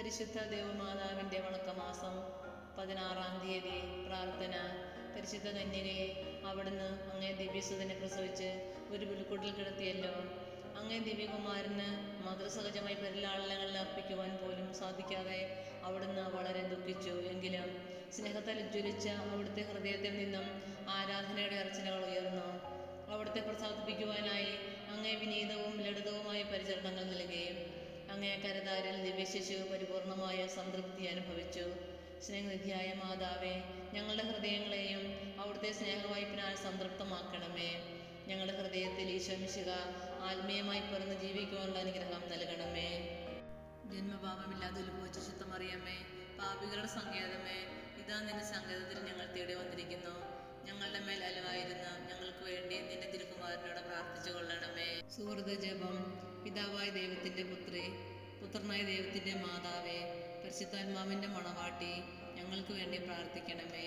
പരിശുദ്ധ ദേവമാതാവിന്റെ വണക്കമാസം പതിനാറാം തീയതി പ്രാർത്ഥന. പരിശുദ്ധ കന്യകയെ അവിടുന്ന് അങ്ങേ ദിവ്യസുതനെ പ്രസവിച്ച് ഒരു പുൽക്കൂട്ടിൽ കിടത്തിയല്ലോ. അങ്ങേ ദിവ്യകുമാരന് മധുരസഹജമായി പരിലാളനങ്ങൾ അർപ്പിക്കുവാൻ പോലും സാധിക്കാതെ അവിടുന്ന് വളരെ ദുഃഖിച്ചു. എങ്കിലും സ്നേഹത്താൽ ഉജ്ജ്വലിച്ച അവിടുത്തെ ഹൃദയത്തിൽ നിന്നും ആരാധനയുടെ അർച്ചനകൾ ഉയർന്നു. അവിടുത്തെ പ്രസാദിപ്പിക്കുവാനായി അങ്ങേ വിനീതവും ലളിതവുമായ പരിചരണങ്ങൾ നൽകുകയും അങ്ങേ കരതാരിൽ ദിവ്യശിശു പരിപൂർണമായ സംതൃപ്തി അനുഭവിച്ചു. സ്നേഹനിധിയായ മാതാവേ ഞങ്ങളുടെ ഹൃദയങ്ങളെയും അവിടുത്തെ സ്നേഹവായ്പിനാൽ സംതൃപ്തമാക്കണമേ. ഞങ്ങളുടെ ഹൃദയത്തിൽ ഈശ്വമിശിക ആത്മീയമായി പിറന്ന് ജീവിക്കുവാനുള്ള അനുഗ്രഹം നൽകണമേ. ജന്മഭാവമില്ലാതെ ഉത്ഭവിച്ച ശുദ്ധമറിയമ്മേ പാപികളുടെ സങ്കേതമേ. ഇതാ നിന്റെ സങ്കേതത്തിൽ ഞങ്ങൾ തേടി വന്നിരിക്കുന്നു. ഞങ്ങളുടെ മേൽ അലവായിരുന്ന ഞങ്ങൾക്ക് വേണ്ടി നിന്റെ തിരുക്കുമാരനോട് പ്രാർത്ഥിച്ചു കൊള്ളണമേ സുഹൃത ജപം. പിതാവായ ദൈവത്തിന്റെ പുത്രേ പുത്രനായ ദൈവത്തിന്റെ മാതാവേ പരിശുദ്ധാത്മാവിന്റെ മണവാട്ടി ഞങ്ങൾക്ക് വേണ്ടി പ്രാർത്ഥിക്കണമേ.